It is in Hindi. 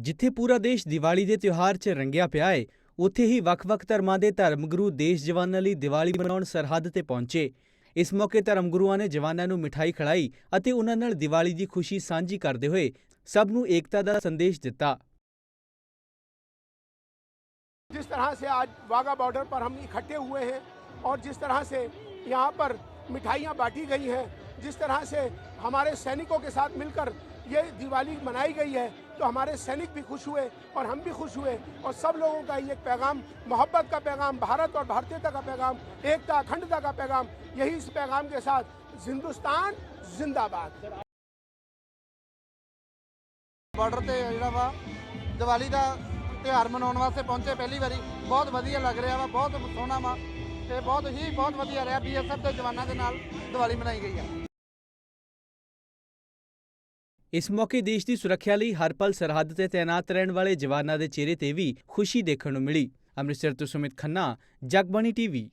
ਜਿੱਥੇ ਪੂਰਾ ਦੇਸ਼ ਦੀਵਾਲੀ ਦੇ ਤਿਉਹਾਰ 'ਚ ਰੰਗਿਆ ਪਿਆ ਏ ਉੱਥੇ ਹੀ ਵੱਖ-ਵੱਖ ਧਰਮਾਂ ਦੇ ਧਰਮਗੁਰੂ ਦੇਸ਼ ਜਵਾਨਾਂ ਲਈ ਦੀਵਾਲੀ ਮਨਾਉਣ ਸਰਹੱਦ ਤੇ ਪਹੁੰਚੇ ਇਸ ਮੌਕੇ ਧਰਮਗੁਰੂਆਂ ਨੇ ਜਵਾਨਾਂ ਨੂੰ ਮਿਠਾਈ ਖਿਲਾਈ ਅਤੇ ਉਹਨਾਂ ਨਾਲ ਦੀਵਾਲੀ ਦੀ ਖੁਸ਼ੀ ਸਾਂਝੀ ਕਰਦੇ ਹੋਏ ਸਭ ਨੂੰ ਏਕਤਾ ਦਾ ਸੰਦੇਸ਼ ਦਿੱਤਾ जिस तरह से आज वाघा बॉर्डर पर हम इकट्ठे हुए हैं और जिस तरह से यहाँ पर मिठाइयाँ बांटी गई हैं जिस तरह से हमारे सैनिकों के साथ मिलकर ये दिवाली मनाई गई है तो हमारे सैनिक भी खुश हुए और हम भी खुश हुए और सब लोगों का ये पैगाम मोहब्बत का पैगाम भारत और भारतीयता का पैगाम एकता अखंडता का पैगाम यही इस पैगाम के साथ हिंदुस्तान जिंदाबाद ਬਾਰਡਰ ਤੇ ਜਿਹੜਾ ਵਾ ਦੀਵਾਲੀ ਦਾ ਤਿਉਹਾਰ ਮਨਾਉਣ ਵਾਸਤੇ ਪਹੁੰਚੇ ਪਹਿਲੀ ਵਾਰੀ ਬਹੁਤ ਵਧੀਆ ਲੱਗ ਰਿਹਾ ਵਾ ਬਹੁਤ ਸੋਹਣਾ ਵਾ ਤੇ ਬਹੁਤ ਹੀ ਬਹੁਤ ਵਧੀਆ ਰਿਹਾ ਬੀਐਸਐਫ ਦੇ ਜਵਾਨਾਂ ਦੇ ਨਾਲ ਦੀਵਾਲੀ ਮਨਾਈ ਗਈ ਆ ਇਸ ਮੌਕੇ ਦੇਸ਼ ਦੀ ਸੁਰੱਖਿਆ ਲਈ ਹਰ ਪਲ ਸਰਹੱਦ ਤੇ ਤਾਇਨਾਤ ਰਹਿਣ ਵਾਲੇ ਜਵਾਨਾਂ ਦੇ ਚਿਹਰੇ ਤੇ ਵੀ ਖੁਸ਼ੀ ਦੇਖਣ ਨੂੰ ਮਿਲੀ। ਅੰਮ੍ਰਿਤਸਰ ਤੋਂ ਸੁਮਿਤ ਖੰਨਾ, ਜਗਬਾਣੀ ਟੀਵੀ।